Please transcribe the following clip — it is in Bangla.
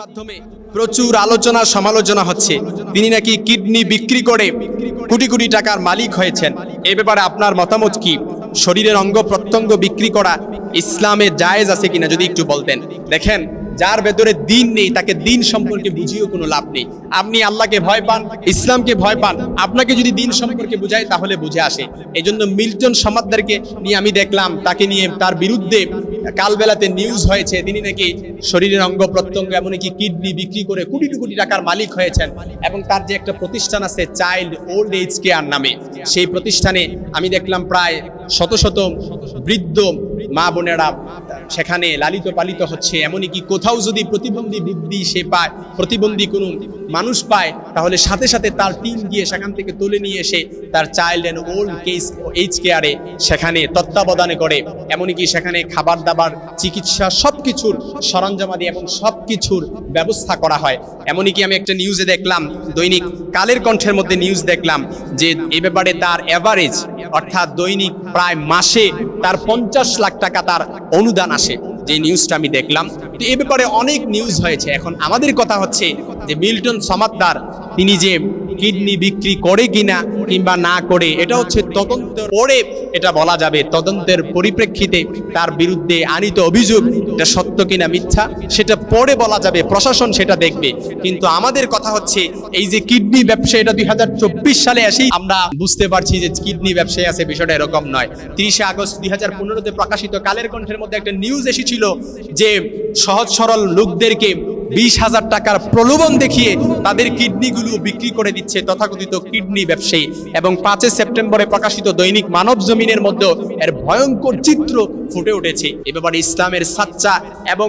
মাধ্যমে প্রচুর আলোচনা, সমালোচনা হচ্ছে। তিনি নাকি কিডনি বিক্রি করে কোটি কোটি টাকার মালিক হয়েছেন। এ ব্যাপারে আপনার মতামত কি? শরীরের অঙ্গ প্রত্যঙ্গ বিক্রি করা ইসলামে জায়েজ আছে কিনা যদি একটু বলতেন। দেখেন যার ভেতরে দিন নেই, তাকে দিন সম্পর্কে বুঝিয়েও কোনো লাভ নেই। আপনি আল্লাহকে ভয় পান, ইসলামকে ভয় পান, আপনাকে যদি দিন সম্পর্কে বুঝায়, তাহলে বুঝে আসে। এজন্য মিল্টন সমাদদারকে নিয়ে আমি দেখলাম, তাকে নিয়ে তার বিরুদ্ধে কালবেলাতে নিউজ হয়েছে। তিনি নাকি শরীরের অঙ্গ প্রত্যঙ্গ, এমনকি কিডনি বিক্রি করে কোটি কোটি টাকার মালিক হয়েছেন। এবং তার যে একটা প্রতিষ্ঠান আছে চাইল্ড ওল্ড এজ কেয়ার নামে, সেই প্রতিষ্ঠানে আমি দেখলাম প্রায় শত শত বৃদ্ধ মা বোনেরা সেখানে লালিত পালিত হচ্ছে, এমনই কি কোথাও যদি প্রতিবন্ধী বৃদ্ধি সে পায়, প্রতিবন্ধী কোনো মানুষ পায়, তাহলে সাথে সাথে তার টিম গিয়ে সেখান থেকে তুলে নিয়ে এসে তার child and old case, age কেয়ারে সেখানে তত্ত্বাবধানে করে। এমনই কি সেখানে খাবার দাবার, চিকিৎসা সব কিছুর সরঞ্জামাদি এবং সব কিছুর ব্যবস্থা করা হয়। এমনই কি আমি একটা নিউজে দেখলাম, দৈনিক কালের কণ্ঠের মধ্যে নিউজ দেখলাম, যে এ ব্যাপারে তার অ্যাভারেজ অর্থাৎ দৈনিক প্রায় মাসে তার পঞ্চাশ লাখ টাকা তার অনুদান আসে, যে নিউজটা আমি দেখলাম। তো এ ব্যাপারে অনেক নিউজ হয়েছে। এখন আমাদের কথা হচ্ছে যে মিল্টন সমাদদার, তিনি যে কিডনি বিক্রি করে কিনা কিংবা না করে, এটা হচ্ছে তদন্ত পরে এটা বলা যাবে। তদন্তের পরিপ্রেক্ষিতে তার বিরুদ্ধে আনিত অভিযোগ, এটা সত্য কিনা মিথ্যা, সেটা পরে বলা যাবে, প্রশাসন সেটা দেখবে। কিন্তু আমাদের কথা হচ্ছে, এই যে কিডনি ব্যবসা, এটা দুই হাজার চব্বিশ সালে এসেই আমরা বুঝতে পারছি যে কিডনি ব্যবসায় আছে, বিষয়টা এরকম নয়। তিরিশে আগস্ট দুই হাজার পনেরোতে প্রকাশিত কালের কণ্ঠের মধ্যে একটা নিউজ এসেছিল যে সহজ সরল লোকদেরকে বিশ হাজার টাকার প্রলোভন দেখিয়ে তাদের কিডনিগুলো বিক্রি করে দিচ্ছে তথাকথিত কিডনি ব্যবসায়ী। এবং পাঁচই সেপ্টেম্বরে প্রকাশিত দৈনিক মানব জমিনের মধ্যে এর ভয়ঙ্কর চিত্র ফুটে উঠেছে। এ ব্যাপারে ইসলামের সাচ্চা এবং